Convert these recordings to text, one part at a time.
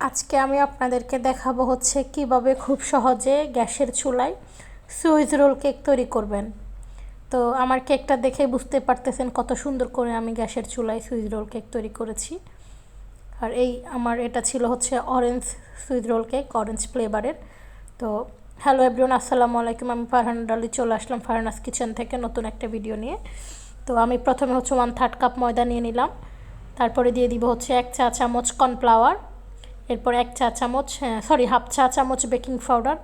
আজকে আমি আপনাদেরকে দেখাবো হচ্ছে কীভাবে খুব সহজে গ্যাসের চুলায় সুইচ রোল কেক তৈরি করবেন। তো আমার কেকটা দেখে বুঝতে পারতেছেন কত সুন্দর করে আমি গ্যাসের চুলায় সুইচ রোল কেক তৈরি করেছি। আর এই আমার এটা ছিল হচ্ছে orange swiss roll cake orange ফ্লেভারের তো হ্যালো এভরিওন আসসালামু আলাইকুম। আমি ফারহান ডালি চলে আসলাম ফারহানাস কিচেন থেকে নতুন একটা ভিডিও নিয়ে। তো আমি প্রথমে হচ্ছে ওয়ান থার্ড কাপ ময়দা নিয়ে নিলাম। তারপরে দিয়ে দিব হচ্ছে এক চা চামচ কর্নফ্লাওয়ার এরপর এক চা চামচ সরি হাফ চা চামচ baking powder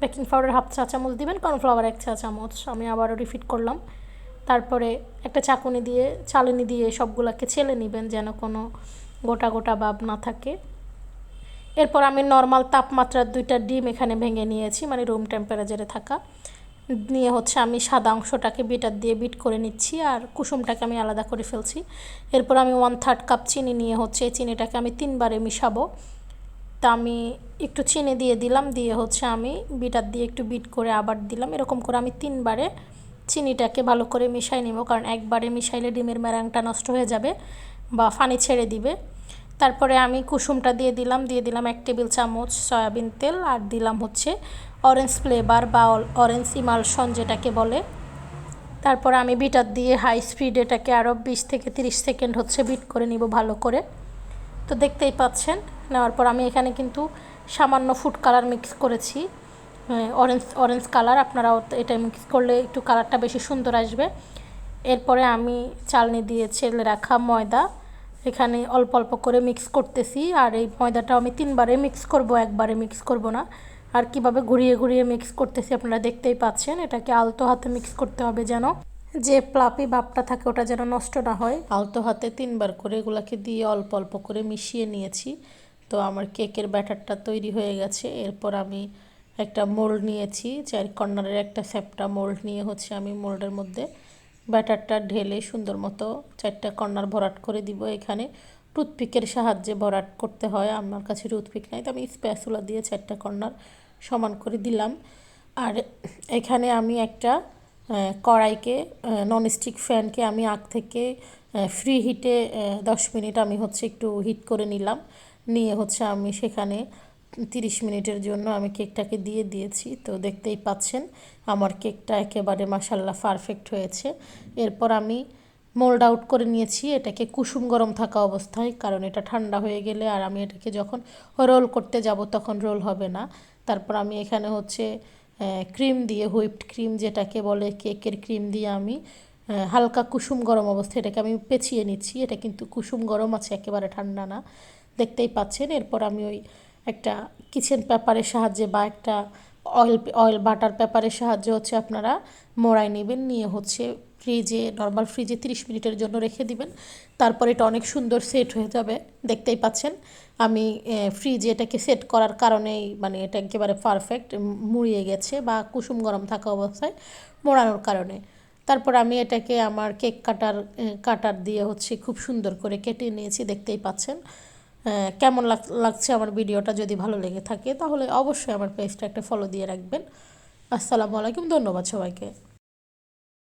baking powder half চা চামচ দিবেন কর্নফ্লাওয়ার এক চা চামচ। আমি আবারও রিফিট করলাম। তারপরে একটা চাকুনি দিয়ে, চালনি দিয়ে সবগুলোকে ছেলে নেবেন যেন কোনো গোটা গোটা ভাব না থাকে। এরপর আমি নর্মাল তাপমাত্রার দুইটা ডিম এখানে ভেঙে নিয়েছি মানে রুম টেম্পারেচারে থাকা। নিয়ে হচ্ছে আমি সাদা অংশটাকে বিটার দিয়ে বিট করে নিচ্ছি আর কুসুমটাকে আমি আলাদা করে ফেলছি। এরপর আমি ওয়ান থার্ড কাপ চিনি নিয়ে হচ্ছে চিনিটাকে আমি তিনবারে মিশাবো। তা আমি একটু চিনি দিয়ে দিলাম, দিয়ে হচ্ছে আমি বিটার দিয়ে একটু বিট করে আবার দিলাম। এরকম করে আমি তিনবারে চিনিটাকে ভালো করে মিশাই নেব, কারণ একবারে মিশাইলে ডিমের ম্যারাংটা নষ্ট হয়ে যাবে বা ফানি ছেড়ে দিবে। তারপরে আমি কুসুমটা দিয়ে দিলাম দিয়ে দিলাম এক টেবিল চামচ সয়াবিন তেল আর দিলাম হচ্ছে অরেঞ্জ ফ্লেভার বা অরেঞ্জ ইমালশন যেটাকে বলে। তারপর আমি বিটার দিয়ে হাই স্পিড এটাকে আরও বিশ থেকে তিরিশ সেকেন্ড হচ্ছে বিট করে নিব ভালো করে। তো দেখতেই পাচ্ছেন নেওয়ার পর আমি এখানে কিন্তু সামান্য ফুড কালার মিক্স করেছি। অরেঞ্জ অরেঞ্জ কালার আপনারাও এটা মিক্স করলে একটু কালারটা বেশি সুন্দর আসবে। এরপরে আমি চালনি দিয়ে ছেলে রাখা ময়দা। এখানে অল্প অল্প করে মিক্স করতেছি। আর এই ময়দাটা আমি তিনবারে মিক্স করব, একবারে মিক্স করব না। আর কীভাবে ঘুরিয়ে ঘুরিয়ে মিক্স করতেছি আপনারা দেখতেই পাচ্ছেন, এটাকে আলতো হাতে মিক্স করতে হবে যেন যে প্লাপি ভাবটা থাকে ওটা যেন নষ্ট না হয়। আলতো হাতে তিনবার করে এগুলাকে দিয়ে অল্প অল্প করে মিশিয়ে নিয়েছি। তো আমার কেকের ব্যাটারটা তৈরি হয়ে গেছে। এরপর আমি একটা মোল্ড নিয়েছি, চার কর্নারের একটা স্যাপটা মোল্ড নিয়ে হচ্ছে আমি মোল্ডের মধ্যে ব্যাটারটা ঢেলে সুন্দর মতো চারটা কর্নার ভরাট করে দিব। এখানে টুথপিকের সাহায্যে ভরাট করতে হয়, আমার কাছে টুথপিক নাই, তো আমি স্প্যাসুলা দিয়ে চারটা কর্নার সমান করে দিলাম। আর এখানে আমি একটা কড়াইকে ননস্টিক ফ্যানকে আমি আগ থেকে ফ্রি হিটে দশ মিনিট আমি হচ্ছে একটু হিট করে নিলাম। নিয়ে হচ্ছে আমি সেখানে তিরিশ মিনিটের জন্য আমি কেকটাকে দিয়ে দিয়েছি। তো দেখতেই পাচ্ছেন, আমার কেকটা একেবারে মাসাল্লাহ পারফেক্ট হয়েছে। এরপর আমি মোল্ড আউট করে নিয়েছি এটাকে কুসুম গরম থাকা অবস্থায়, কারণ এটা ঠান্ডা হয়ে গেলে আর আমি এটাকে যখন রোল করতে যাব তখন রোল হবে না। তারপর আমি এখানে হচ্ছে ক্রিম দিয়ে হুইপড ক্রিম যেটাকে বলে, কেকের ক্রিম দিয়ে আমি হালকা কুসুম গরম অবস্থায় এটাকে আমি পেঁচিয়ে নিচ্ছি। এটা কিন্তু কুসুম গরম আছে, একেবারে ঠান্ডা না। দেখতেই পাচ্ছেন। এরপর আমি ওই একটা কিচেন পেপারের সাহায্যে বা একটা অয়েল অয়েল বাটার পেপারের সাহায্যে হচ্ছে আপনারা মোড়াই নেবেন। নিয়ে হচ্ছে ফ্রিজে নর্মাল ফ্রিজে তিরিশ মিনিটের জন্য রেখে দিবেন। তারপর এটা অনেক সুন্দর সেট হয়ে যাবে, দেখতেই পাচ্ছেন। আমি ফ্রিজে এটাকে সেট করার কারণেই মানে এটা একেবারে পারফেক্ট মুড়িয়ে গেছে বা কুসুম গরম থাকা অবস্থায় মোড়ানোর কারণে। তারপর আমি এটাকে আমার কেক কাটার কাটার দিয়ে হচ্ছে খুব সুন্দর করে কেটে নিয়েছি, দেখতেই পাচ্ছেন। কেমন লাগছে আমার ভিডিওটা যদি ভালো লেগে থাকে, তাহলে অবশ্যই আমার পেজটা একটা ফলো দিয়ে রাখবেন। আসসালামু আলাইকুম, ধন্যবাদ সবাইকে।